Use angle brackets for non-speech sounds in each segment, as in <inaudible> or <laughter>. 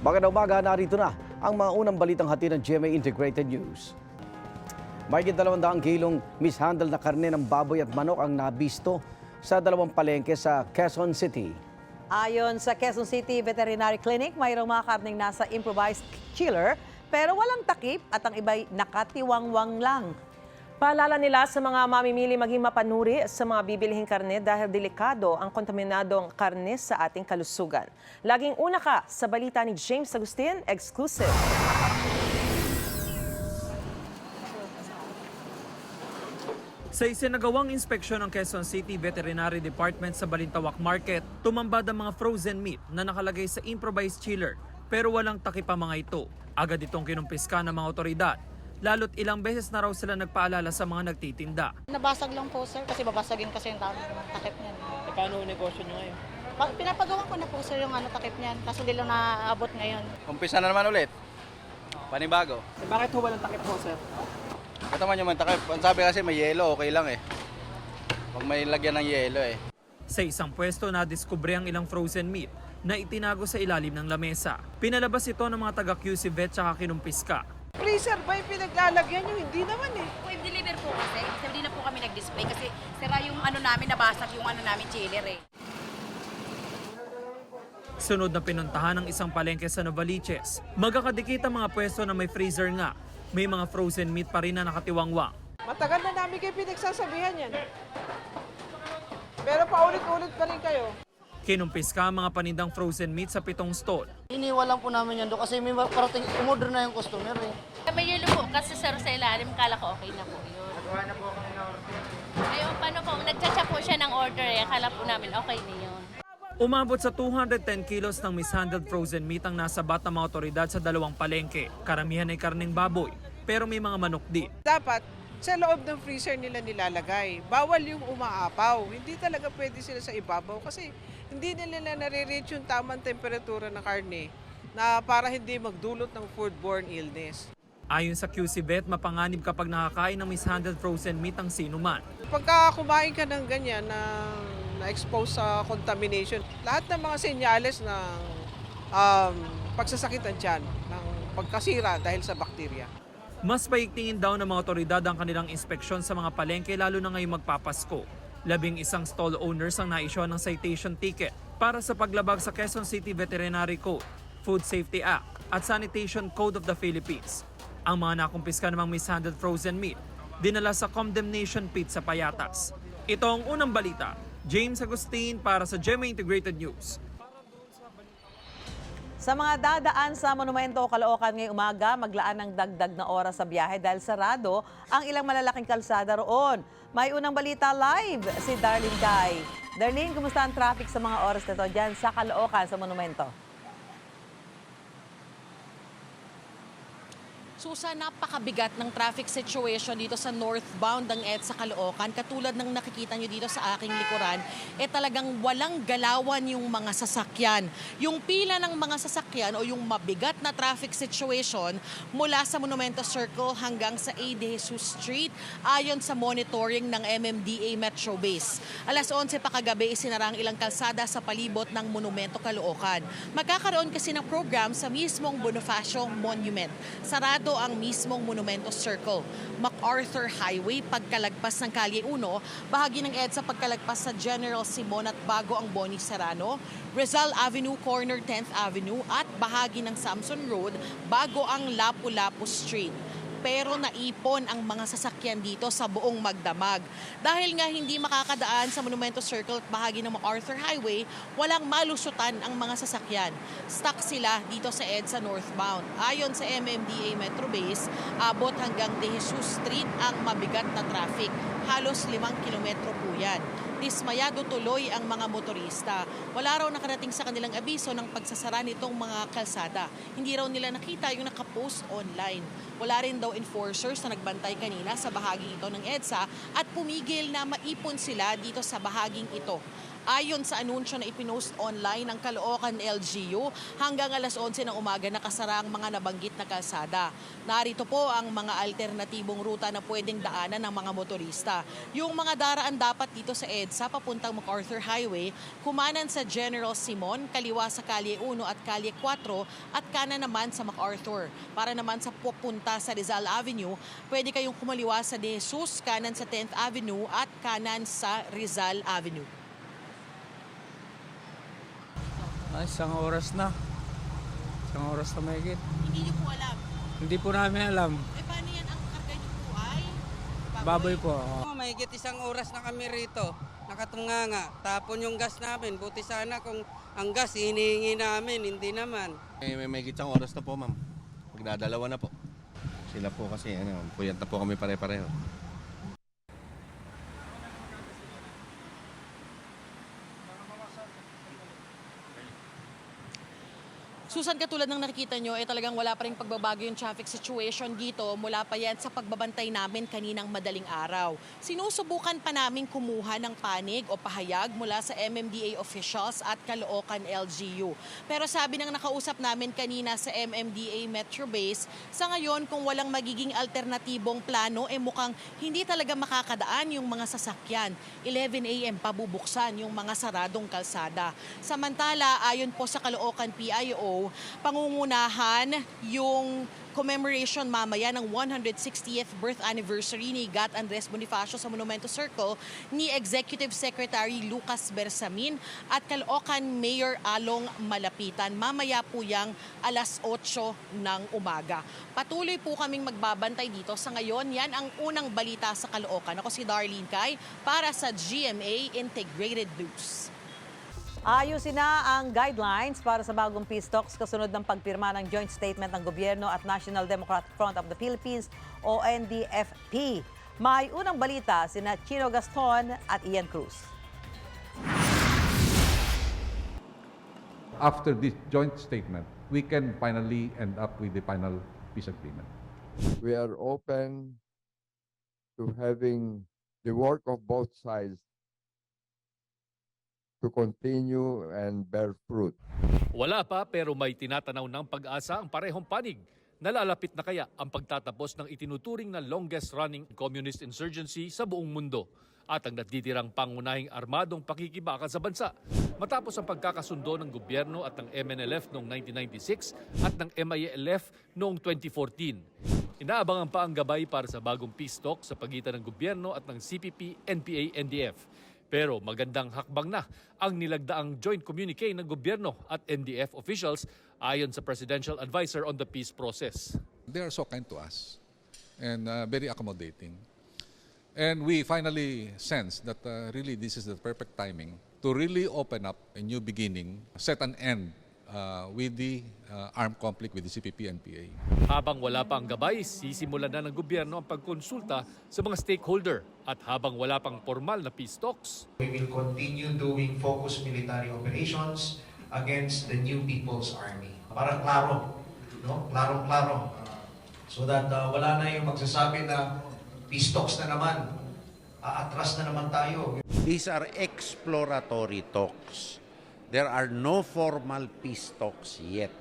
Magandang umaga, narito na ang mga unang balitang hati ng GMA Integrated News. Mahigit 200 kilong mishandle na karne ng baboy at manok ang nabisto sa dalawang palengke sa Quezon City. Ayon sa Quezon City Veterinary Clinic, mayroong mga karning nasa improvised chiller pero walang takip at ang iba'y nakatiwangwang lang. Paalala nila sa mga mamimili maging mapanuri sa mga bibilihing karne dahil delikado ang kontaminadong karne sa ating kalusugan. Laging una ka sa balita ni James Agustin, exclusive. Sa isinagawang inspeksyon ng Quezon City Veterinary Department sa Balintawak Market, tumambad ang mga frozen meat na nakalagay sa improvised chiller pero walang takip mga ito. Agad itong kinumpiska ng mga otoridad. Lalo't ilang beses na raw sila nagpaalala sa mga nagtitinda. Nabasag lang po sir kasi babasagin kasi yung ta- takip niyan. E paano negosyo nyo ngayon? Pa- pinapagawa ko na po sir yung ano takip niyan kaso hindi lang naaabot ngayon. Umpisa na naman ulit. Panibago. E bakit ho walang takip ho, sir? Ito man yung mantakip. Ang sabi kasi may yelo, okay lang eh. Pag may lagyan ng yelo eh. Sa isang pwesto na diskubre ang ilang frozen meat na itinago sa ilalim ng lamesa. Pinalabas ito ng mga taga QC Vet tsaka kinumpiska. Freezer ba yung pinaglalagyan nyo? Hindi naman eh. Wave deliver po kasi, hindi na po kami nag-display kasi sira yung ano namin, nabasag yung ano namin chiller eh. Sunod na pinuntahan ng isang palengke sa Novaliches. Magkakadikit ang mga pwesto na may freezer nga. May mga frozen meat pa rin na nakatiwangwang. Matagal na namin kayo pinagsasabihan yan. Pero paulit-ulit pa rin kayo. Kinumpiska ang mga panindang frozen meat sa pitong stall. Iniwalan po namin yan doon kasi may parating umorder na yung customer eh. May yelo po kasi sir sa ilalim, kala ko okay na po yun. Nagawa na po ako ng order. Ayun, paano po, nagchatcha po siya ng order eh, kala po namin okay na yun. Umabot sa 210 kilos ng mishandled frozen meat ang nasa bat ng mga otoridad sa dalawang palengke. Karamihan ay karning baboy, pero may mga manok din. Dapat sa loob ng freezer nila nilalagay. Bawal yung umaapaw. Hindi talaga pwede sila sa ibabaw kasi hindi nila nare-reach yung tamang temperatura ng karne na para hindi magdulot ng foodborne illness. Ayon sa QC Vet, mapanganib kapag nakakain ng mishandled frozen meat ang sinuman. Pagka kumain ka ng ganyan na na-expose sa contamination, lahat ng mga senyales ng um, pagsasakit ng tiyan, ng pagkasira dahil sa bakterya. Mas paigtingin daw ng mga otoridad ang kanilang inspeksyon sa mga palengke lalo na ngayong magpapasko. Labing isang stall owners ang naisyo ng citation ticket para sa paglabag sa Quezon City Veterinary Code, Food Safety Act at Sanitation Code of the Philippines. Ang mga nakumpiska namang mishandled frozen meat dinala sa condemnation pit sa Payatas. Ito ang unang balita. James Agustin para sa GMA Integrated News. Sa mga dadaan sa Monumento Caloocan ngayong umaga, maglaan ng dagdag na oras sa biyahe dahil sarado ang ilang malalaking kalsada roon. May unang balita live si Darlene Guy. Darlene, kumusta ang traffic sa mga oras na ito dyan sa Caloocan sa Monumento? Susa, napakabigat ng traffic situation dito sa northbound ng EDSA Caloocan. Katulad ng nakikita nyo dito sa aking likuran, eh talagang walang galawan yung mga sasakyan. Yung pila ng mga sasakyan o yung mabigat na traffic situation mula sa Monumento Circle hanggang sa A. De Jesus Street ayon sa monitoring ng MMDA Metro Base. Alas 11 pa kagabi, isinara ang ilang kalsada sa palibot ng Monumento Caloocan. Magkakaroon kasi ng program sa mismong Bonifacio Monument. Sarado ang mismong Monumento Circle. MacArthur Highway, pagkalagpas ng Kalye 1, bahagi ng EDSA pagkalagpas sa General Simon at bago ang Boni Serrano, Rizal Avenue, corner 10th Avenue at bahagi ng Samson Road bago ang Lapu-Lapu Street pero naipon ang mga sasakyan dito sa buong magdamag. Dahil nga hindi makakadaan sa Monumento Circle at bahagi ng MacArthur Highway, walang malusutan ang mga sasakyan. Stuck sila dito sa EDSA northbound. Ayon sa MMDA Metro Base, abot hanggang De Jesus Street ang mabigat na traffic. Halos limang kilometro po yan. Dismayado tuloy ang mga motorista. Wala raw nakarating sa kanilang abiso ng pagsasara nitong mga kalsada. Hindi raw nila nakita yung nakapost online. Wala rin daw enforcers na nagbantay kanina sa bahaging ito ng EDSA at pumigil na maipon sila dito sa bahaging ito. Ayon sa anunsyo na ipinost online ng Caloocan LGU, hanggang alas 11 ng umaga nakasara ang mga nabanggit na kalsada. Narito po ang mga alternatibong ruta na pwedeng daanan ng mga motorista. Yung mga daraan dapat dito sa EDSA papuntang MacArthur Highway, kumanan sa General Simon, kaliwa sa Kalye 1 at Kalye 4 at kanan naman sa MacArthur. Para naman sa pupunta sa Rizal Avenue, pwede kayong kumaliwa sa De Jesus, kanan sa 10th Avenue at kanan sa Rizal Avenue. Ay, isang oras na. Isang oras na mahigit. Hindi niyo po alam. Hindi po namin alam. Eh paano yan ang karga niyo po ay? Baboy po. oo. Oh, mahigit isang oras na kami rito. Nakatunganga. Tapon yung gas namin. Buti sana kung ang gas hinihingi namin, hindi naman. May, may, may isang oras na po, ma'am. Magdadalawa na po. Sila po kasi, ano, puyat na po kami pare-pareho. Susan, katulad ng nakikita nyo, eh talagang wala pa rin pagbabago yung traffic situation dito mula pa yan sa pagbabantay namin kaninang madaling araw. Sinusubukan pa namin kumuha ng panig o pahayag mula sa MMDA officials at Caloocan LGU. Pero sabi ng nakausap namin kanina sa MMDA Metro Base, sa ngayon kung walang magiging alternatibong plano, eh mukhang hindi talaga makakadaan yung mga sasakyan. 11 a.m. pabubuksan yung mga saradong kalsada. Samantala, ayon po sa Caloocan PIO, pangungunahan yung commemoration mamaya ng 160th birth anniversary ni Gat Andres Bonifacio sa Monumento Circle ni Executive Secretary Lucas Bersamin at Caloocan Mayor Along Malapitan. Mamaya po yang alas 8 ng umaga. Patuloy po kaming magbabantay dito. Sa ngayon, yan ang unang balita sa Caloocan. Ako si Darlene Kai para sa GMA Integrated News. Ayusin na ang guidelines para sa bagong peace talks kasunod ng pagpirma ng joint statement ng gobyerno at National Democratic Front of the Philippines o NDFP. May unang balita sina Chino Gaston at Ian Cruz. after this joint statement, we can finally end up with the final peace agreement. we are open to having the work of both sides to continue and bear fruit. Wala pa pero may tinatanaw ng pag-asa ang parehong panig. Nalalapit na kaya ang pagtatapos ng itinuturing na longest running communist insurgency sa buong mundo at ang natitirang pangunahing armadong pakikibaka sa bansa matapos ang pagkakasundo ng gobyerno at ng MNLF noong 1996 at ng MILF noong 2014. Inaabangan pa ang gabay para sa bagong peace talk sa pagitan ng gobyerno at ng CPP, NPA, NDF. Pero magandang hakbang na ang nilagdaang joint communique ng gobyerno at NDF officials ayon sa Presidential Advisor on the Peace Process. They are so kind to us and uh, very accommodating. And we finally sense that uh, really this is the perfect timing to really open up a new beginning, set an end uh, with the uh, armed conflict with the CPP and PA. Habang wala pa ang gabay, sisimulan na ng gobyerno ang pagkonsulta sa mga stakeholder. At habang wala pang formal na peace talks, We will continue doing focused military operations against the New People's Army. Para klaro, no? Klarong-klaro. Uh, so that uh, wala na yung magsasabi na peace talks na naman, aatras na naman tayo. These are exploratory talks. There are no formal peace talks yet.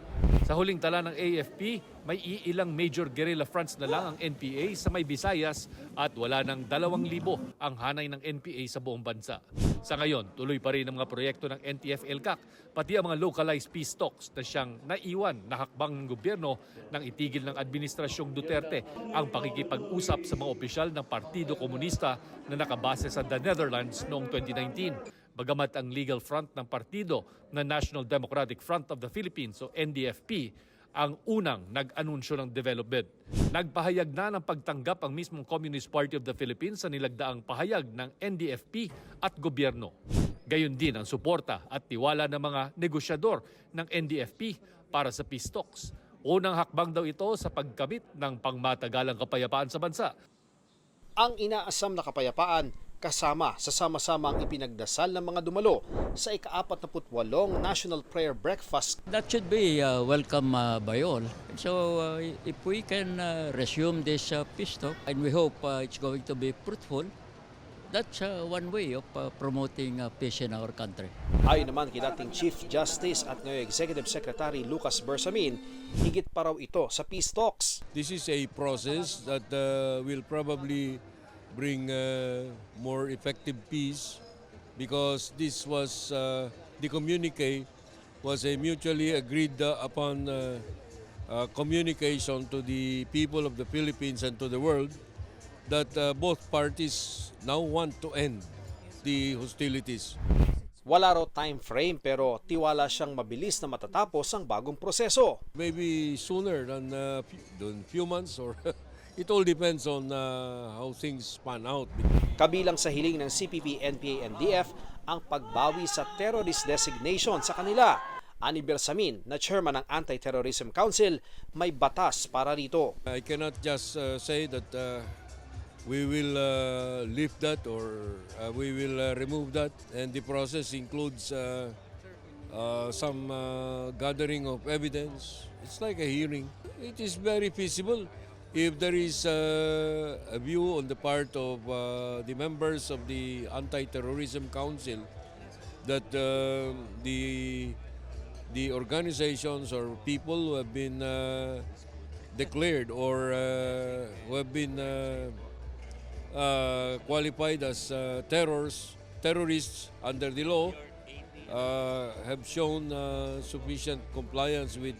Sa huling tala ng AFP, may iilang major guerrilla fronts na lang ang NPA sa may Visayas at wala ng 2,000 ang hanay ng NPA sa buong bansa. Sa ngayon, tuloy pa rin ang mga proyekto ng NTF-ELCAC, pati ang mga localized peace talks na siyang naiwan na hakbang ng gobyerno nang itigil ng Administrasyong Duterte ang pakikipag-usap sa mga opisyal ng Partido Komunista na nakabase sa the Netherlands noong 2019. Bagamat ang legal front ng partido na National Democratic Front of the Philippines o NDFP ang unang nag-anunsyo ng development. Nagpahayag na ng pagtanggap ang mismong Communist Party of the Philippines sa nilagdaang pahayag ng NDFP at gobyerno. Gayon din ang suporta at tiwala ng mga negosyador ng NDFP para sa peace talks. Unang hakbang daw ito sa pagkamit ng pangmatagalang kapayapaan sa bansa ang inaasam na kapayapaan kasama sa sama-samang ipinagdasal ng mga dumalo sa ika-48 National Prayer Breakfast. That should be uh, welcome uh, by all. So uh, if we can uh, resume this uh, peace talk and we hope uh, it's going to be fruitful, that's uh, one way of uh, promoting uh, peace in our country. Ayon naman kay dating Chief Justice at ngayon Executive Secretary Lucas Bersamin, higit pa raw ito sa peace talks. This is a process that uh, will probably bring uh, more effective peace because this was uh, the communique was a mutually agreed upon uh, uh, communication to the people of the Philippines and to the world that uh, both parties now want to end the hostilities. Wala raw time frame pero tiwala siyang mabilis na matatapos ang bagong proseso. Maybe sooner than uh, few, than few months or <laughs> it all depends on uh, how things pan out. Kabilang sa hiling ng CPP, NPA, NDF ang pagbawi sa terrorist designation sa kanila. Ani Bersamin na chairman ng Anti-Terrorism Council, may batas para rito. I cannot just uh, say that uh, we will uh, lift that or uh, we will uh, remove that and the process includes uh, uh, some uh, gathering of evidence. It's like a hearing. It is very feasible if there is uh, a view on the part of uh, the members of the Anti-Terrorism Council that uh, the the organizations or people who have been uh, declared or uh, who have been uh, uh, qualified as uh, terrors, terrorists under the law uh, have shown uh, sufficient compliance with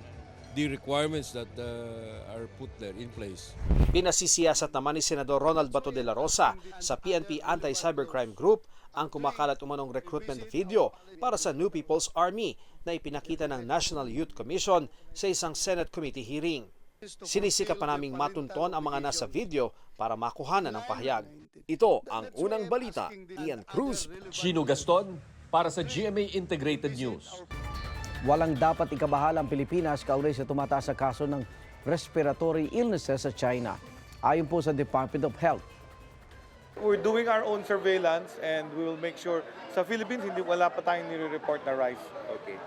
the requirements that uh, are put there in place. Pinasisiyasat naman ni Senador Ronald Bato de la Rosa sa PNP Anti-Cybercrime Group ang kumakalat umanong recruitment video para sa New People's Army na ipinakita ng National Youth Commission sa isang Senate committee hearing. Sinisika pa naming matunton ang mga nasa video para makuhanan ng pahayag. Ito ang unang balita. Ian Cruz, Chino Gaston para sa GMA Integrated News. Walang dapat ikabahala ang Pilipinas kaugnay sa tumataas sa kaso ng respiratory illnesses sa China. Ayon po sa Department of Health, We're doing our own surveillance and we will make sure sa Philippines hindi wala pa tayong nire-report na rise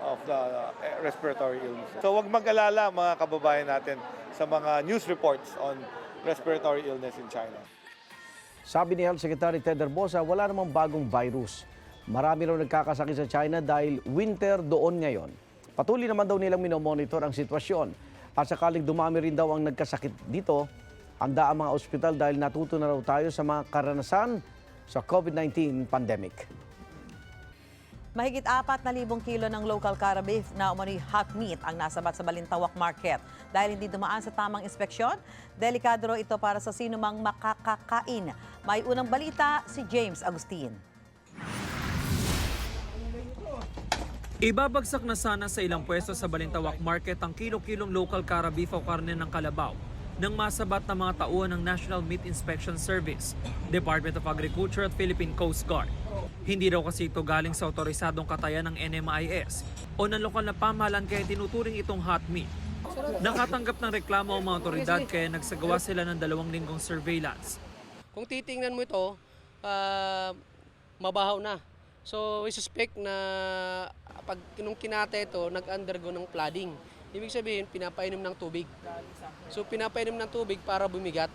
of the uh, respiratory illness. So wag mag-alala mga kababayan natin sa mga news reports on respiratory illness in China. Sabi ni Health Secretary Ted Herbosa, wala namang bagong virus. Marami raw nagkakasakit sa China dahil winter doon ngayon. Patuloy naman daw nilang minomonitor ang sitwasyon. At sakaling dumami rin daw ang nagkasakit dito, handa ang mga ospital dahil natuto na raw tayo sa mga karanasan sa COVID-19 pandemic. Mahigit 4,000 kilo ng local cara beef na umano'y hot meat ang nasabat sa Balintawak Market. Dahil hindi dumaan sa tamang inspeksyon, delikado ito para sa sino mang makakakain. May unang balita si James Agustin. Ibabagsak na sana sa ilang pwesto sa Balintawak Market ang kilo-kilong local cara o karne ng kalabaw ng masabat na mga tauhan ng National Meat Inspection Service, Department of Agriculture at Philippine Coast Guard. Hindi raw kasi ito galing sa otorisadong katayan ng NMIS o ng lokal na pamahalaan kaya tinuturing itong hot meat. Nakatanggap ng reklamo ang mga otoridad kaya nagsagawa sila ng dalawang linggong surveillance. Kung titingnan mo ito, ah, mabahaw na. So we suspect na pag nung kinata ito, nag-undergo ng flooding. Ibig sabihin, pinapainom ng tubig. So pinapainom ng tubig para bumigat,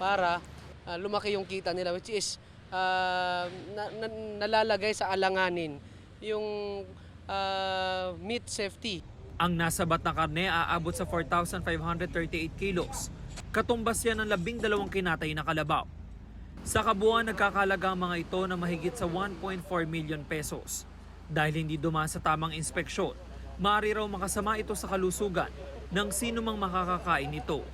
para ah, lumaki yung kita nila, which is ah, na- na- nalalagay sa alanganin yung ah, meat safety. Ang nasabat na karne aabot sa 4,538 kilos. Katumbas yan ng labing dalawang kinatay na kalabaw. Sa kabuuan, nagkakalaga ang mga ito na mahigit sa 1.4 million pesos. Dahil hindi dumaan sa tamang inspeksyon, maaari raw makasama ito sa kalusugan ng sino mang makakakain nito.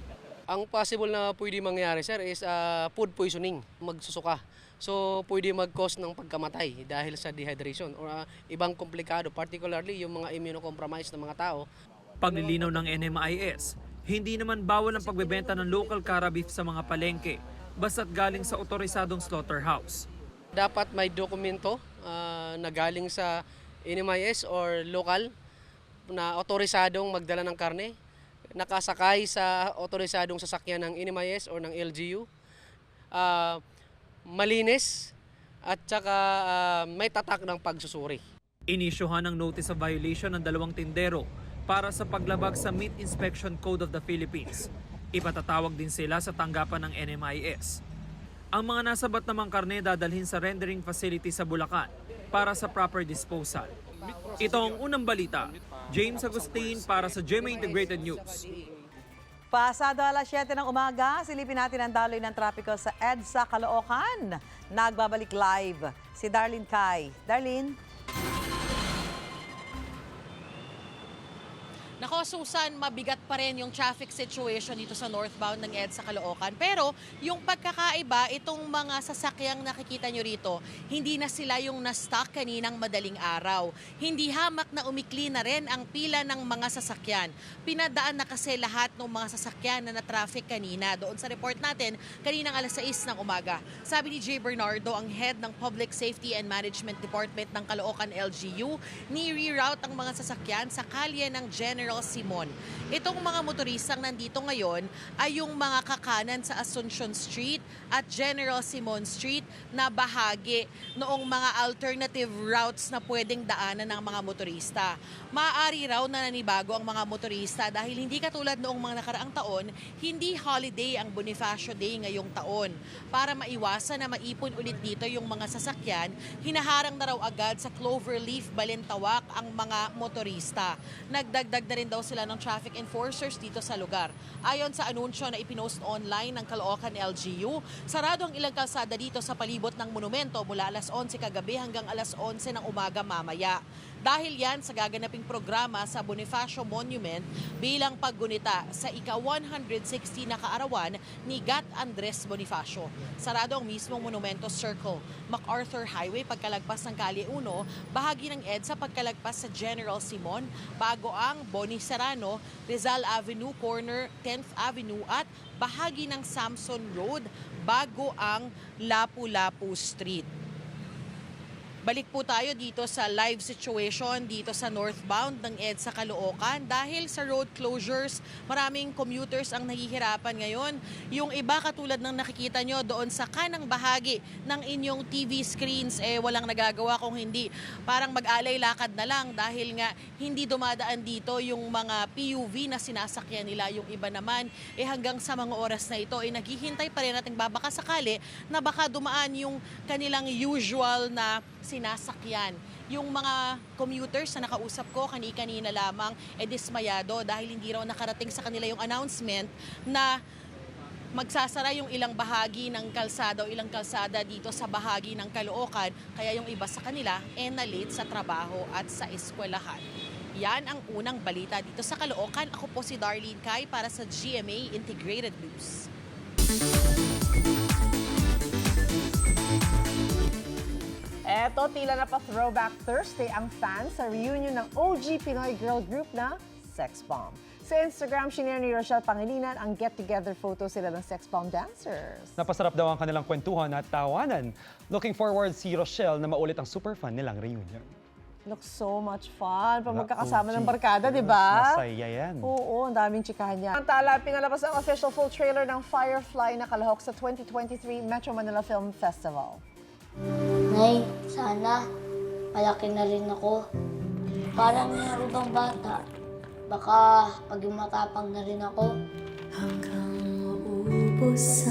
Ang possible na pwede mangyari, sir, is ah, food poisoning, magsusuka. So, pwede mag-cause ng pagkamatay dahil sa dehydration or ah, ibang komplikado, particularly yung mga immunocompromised na mga tao. Paglilinaw ng NMIS, hindi naman bawal ang pagbebenta ng local cara beef sa mga palengke basta't galing sa otorisadong slaughterhouse. Dapat may dokumento ah, na galing sa NMIS or local na otorisadong magdala ng karne, nakasakay sa otorisadong sasakyan ng NMIS or ng LGU, ah, malinis at saka ah, may tatak ng pagsusuri. Inisyuhan ng notice of violation ng dalawang tindero para sa paglabag sa Meat Inspection Code of the Philippines. Ipatatawag din sila sa tanggapan ng NMIS. Ang mga nasabat namang karne dadalhin sa rendering facility sa Bulacan para sa proper disposal. Ito ang unang balita. James Agustin para sa GMA Integrated News. Pasado alas 7 ng umaga, silipin natin ang daloy ng trapiko sa EDSA Caloocan. Nagbabalik live si Darlene Kai. Darlene? Nako, Susan, mabigat pa rin yung traffic situation dito sa northbound ng EDSA Caloocan. Pero yung pagkakaiba, itong mga sasakyang nakikita nyo rito, hindi na sila yung na-stock kaninang madaling araw. Hindi hamak na umikli na rin ang pila ng mga sasakyan. Pinadaan na kasi lahat ng mga sasakyan na na-traffic kanina. Doon sa report natin, kaninang alas 6 ng umaga. Sabi ni Jay Bernardo, ang head ng Public Safety and Management Department ng Caloocan LGU, ni-reroute ang mga sasakyan sa kalye ng General Simon. Itong mga motoristang nandito ngayon ay yung mga kakanan sa Asuncion Street at General Simon Street na bahagi noong mga alternative routes na pwedeng daanan ng mga motorista. Maaari raw na nanibago ang mga motorista dahil hindi katulad noong mga nakaraang taon, hindi holiday ang Bonifacio Day ngayong taon. Para maiwasan na maipon ulit dito yung mga sasakyan, hinaharang na raw agad sa Cloverleaf, Balintawak ang mga motorista. Nagdagdag na rin daw sila ng traffic enforcers dito sa lugar. Ayon sa anunsyo na ipinost online ng Caloocan LGU, sarado ang ilang kalsada dito sa palibot ng monumento mula alas 11 kagabi hanggang alas 11 ng umaga mamaya. Dahil yan sa gaganaping programa sa Bonifacio Monument bilang paggunita sa ika-160 na kaarawan ni Gat Andres Bonifacio. Sarado ang mismong Monumento Circle, MacArthur Highway pagkalagpas ng Kali 1, bahagi ng EDSA pagkalagpas sa General Simon, bago ang Boni Serrano, Rizal Avenue Corner, 10th Avenue at bahagi ng Samson Road bago ang Lapu-Lapu Street. Balik po tayo dito sa live situation dito sa northbound ng EDSA Caloocan dahil sa road closures, maraming commuters ang nahihirapan ngayon. Yung iba katulad ng nakikita nyo doon sa kanang bahagi ng inyong TV screens, eh walang nagagawa kung hindi parang mag-alay lakad na lang dahil nga hindi dumadaan dito yung mga PUV na sinasakyan nila. Yung iba naman, eh hanggang sa mga oras na ito, eh naghihintay pa rin natin babaka sakali na baka dumaan yung kanilang usual na sinasakyan. Yung mga commuters na nakausap ko kani-kanina lamang eh dismayado dahil hindi raw nakarating sa kanila yung announcement na magsasara yung ilang bahagi ng kalsada o ilang kalsada dito sa bahagi ng Caloocan kaya yung iba sa kanila eh na-late sa trabaho at sa eskwelahan. Yan ang unang balita dito sa Caloocan. Ako po si Darlene Kai para sa GMA Integrated News. Eto, tila na pa Throwback Thursday ang fans sa reunion ng OG Pinoy girl group na Sex Bomb. Sa Instagram, shinare ni Rochelle Pangilinan ang get-together photo sila ng Sex Bomb dancers. Napasarap daw ang kanilang kwentuhan at tawanan. Looking forward si Rochelle na maulit ang super fun nilang reunion. Looks so much fun. Pag magkakasama ng barkada, di ba? Masaya yan. Oo, ang daming chikahan niya. Samantala, pinalabas ang official full trailer ng Firefly na kalahok sa 2023 Metro Manila Film Festival. Nay, sana palaki na rin ako. Parang yung ibang bata. Baka pag matapang na rin ako. Hanggang maubos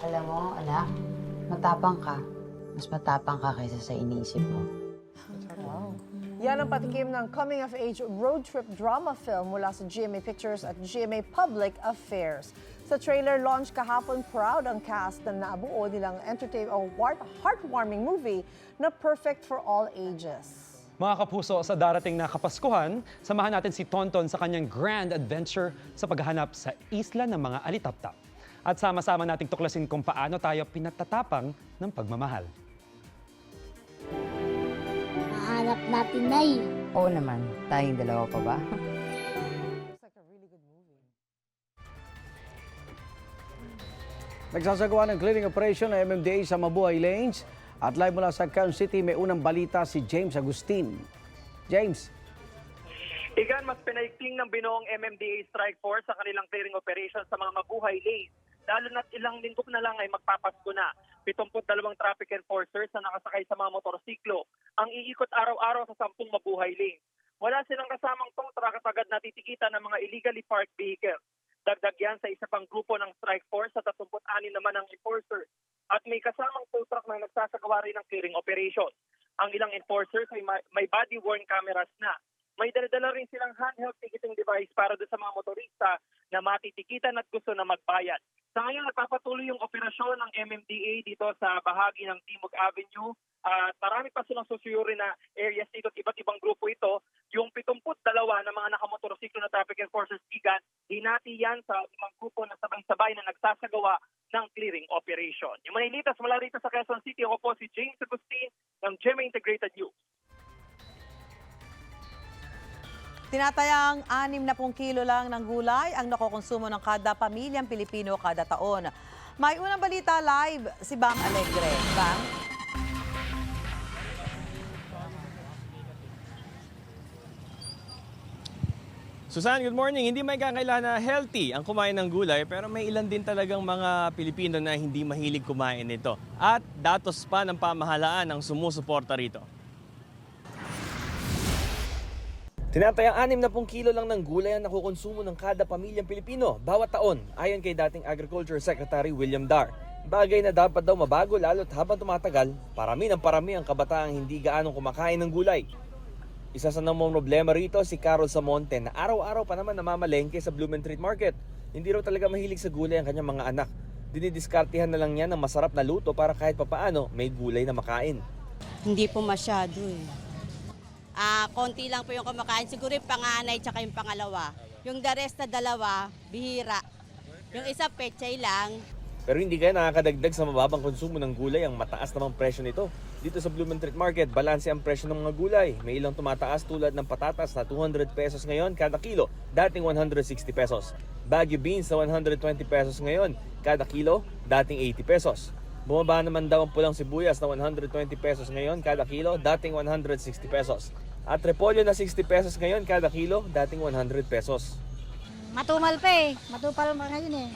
Alam mo, anak, matapang ka. Mas matapang ka kaysa sa iniisip mo. Yan ang patikim ng coming-of-age road trip drama film mula sa GMA Pictures at GMA Public Affairs. Sa trailer launch kahapon, proud ang cast na nabuo nilang entertain o heart- heartwarming movie na perfect for all ages. Mga kapuso, sa darating na Kapaskuhan, samahan natin si Tonton sa kanyang grand adventure sa paghahanap sa isla ng mga alitaptap. At sama-sama nating tuklasin kung paano tayo pinatatapang ng pagmamahal. Mahanap natin, Nay. Oo naman, tayong dalawa pa ba? <laughs> Nagsasagawa ng cleaning operation ng MMDA sa Mabuhay Lanes. At live mula sa Quezon City, may unang balita si James Agustin. James. Igan, mas pinaikling ng binuong MMDA Strike Force sa kanilang clearing operation sa mga mabuhay lanes. Lalo na't ilang linggo na lang ay magpapasko na. 72 traffic enforcers na nakasakay sa mga motorsiklo ang iikot araw-araw sa 10 mabuhay lanes. Wala silang kasamang tow truck at agad natitikitan ng mga illegally parked vehicles. Dagdag yan sa isa pang grupo ng strike force sa 36 naman ng enforcers. At may kasamang tow truck na nagsasagawa rin ng clearing operation. Ang ilang enforcers ay may body-worn cameras na. may daladala rin silang handheld ticketing device para doon sa mga motorista na matitikitan at gusto na magbayad. Sa ngayon, nagpapatuloy yung operasyon ng MMDA dito sa bahagi ng Timog Avenue. At marami pa silang susuyuri na areas dito at iba't ibang grupo ito. Yung 72 na mga nakamotorsiklo na traffic enforcers igan, hinati yan sa limang grupo na sabay-sabay na nagsasagawa ng clearing operation. Yung Manilitas mula rito sa Quezon City, ako po si James Agustin ng GMA Integrated News. Tinatayang 60 kilo lang ng gulay ang nakokonsumo ng kada pamilyang Pilipino kada taon. May unang balita live si Bang Alegre. Bang? Susan, good morning. Hindi may kakailangan na healthy ang kumain ng gulay pero may ilan din talagang mga Pilipino na hindi mahilig kumain nito. At datos pa ng pamahalaan ang sumusuporta rito. Tinatayang 60 kilo lang ng gulay ang nakukonsumo ng kada pamilyang Pilipino bawat taon ayon kay dating Agriculture Secretary William Dar. Bagay na dapat daw mabago lalo't habang tumatagal, parami ng parami ang kabataang hindi gaanong kumakain ng gulay. Isa sa namang problema rito si Carol Samonte na araw-araw pa naman namamalengke sa Blumentritt Market. Hindi raw talaga mahilig sa gulay ang kanyang mga anak. Dinidiskartihan na lang niya ng masarap na luto para kahit papaano may gulay na makain. Hindi po masyado eh. Ah, konti lang po yung kumakain. Siguro yung panganay tsaka yung pangalawa. Yung the rest na dalawa, bihira. Yung isa pechay lang. Pero hindi kaya nakakadagdag sa mababang konsumo ng gulay ang mataas namang presyo nito. Dito sa Blumentritt Market, balanse ang presyo ng mga gulay. May ilang tumataas tulad ng patatas na 200 pesos ngayon kada kilo, dating 160 pesos. Baguio beans na 120 pesos ngayon kada kilo, dating 80 pesos. Bumaba naman daw ang pulang sibuyas na 120 pesos ngayon kada kilo, dating 160 pesos. At repolyo na 60 pesos ngayon kada kilo, dating 100 pesos. Matumal pa eh. Matupal pa ngayon eh.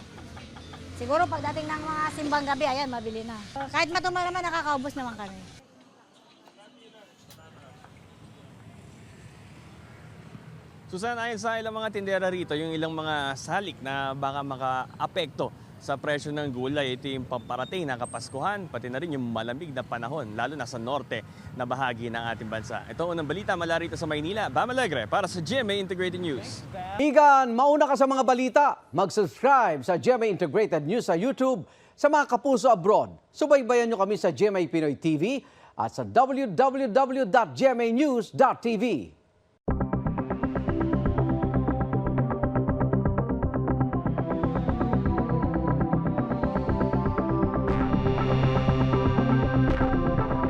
Siguro pagdating ng mga simbang gabi, ayan, mabili na. Kahit matumal naman, nakakaubos naman kami. Susan, ayon sa ilang mga tindera rito, yung ilang mga salik na baka maka-apekto sa presyo ng gulay, ito yung pamparating na kapaskuhan, pati na rin yung malamig na panahon, lalo na sa norte na bahagi ng ating bansa. Ito ang unang balita mula rito sa Maynila. Bam Alegre para sa GMA Integrated News. Igan, mauna ka sa mga balita. Mag-subscribe sa GMA Integrated News sa YouTube sa mga kapuso abroad. Subaybayan nyo kami sa GMA Pinoy TV at sa www.gmanews.tv.